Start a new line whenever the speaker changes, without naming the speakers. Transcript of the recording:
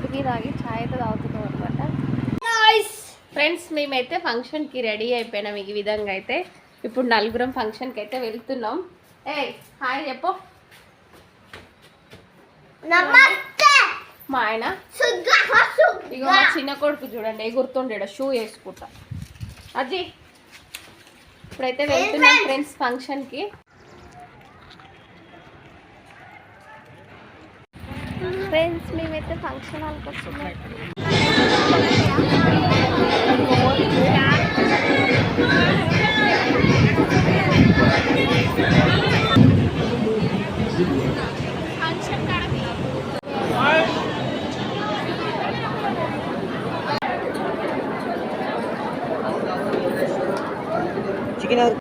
రోడ్డుకి తాగి చాయ్ అయితే తాగుతున్నాం అనమాట ఫ్రెండ్స్ మేమైతే ఫంక్షన్కి రెడీ అయిపోయినాం ఈ విధంగా అయితే. ఇప్పుడు నలుగురం ఫంక్షన్కి అయితే వెళ్తున్నాం. ఏ హాయ్ చెప్పు.
నమస్తే!
మా ఆయన.
సుగ్గా
ఇగో మా చిన్న కొడుకు చూడండి ఎగురుతుండే షూ వేసుకుంటా. అజీ ఇప్పుడైతే వెళ్తున్నాం ఫ్రెండ్స్ ఫంక్షన్కి. ফ্রেন্ডস মিমেতে ফাংশনাল করছিল
চিকেন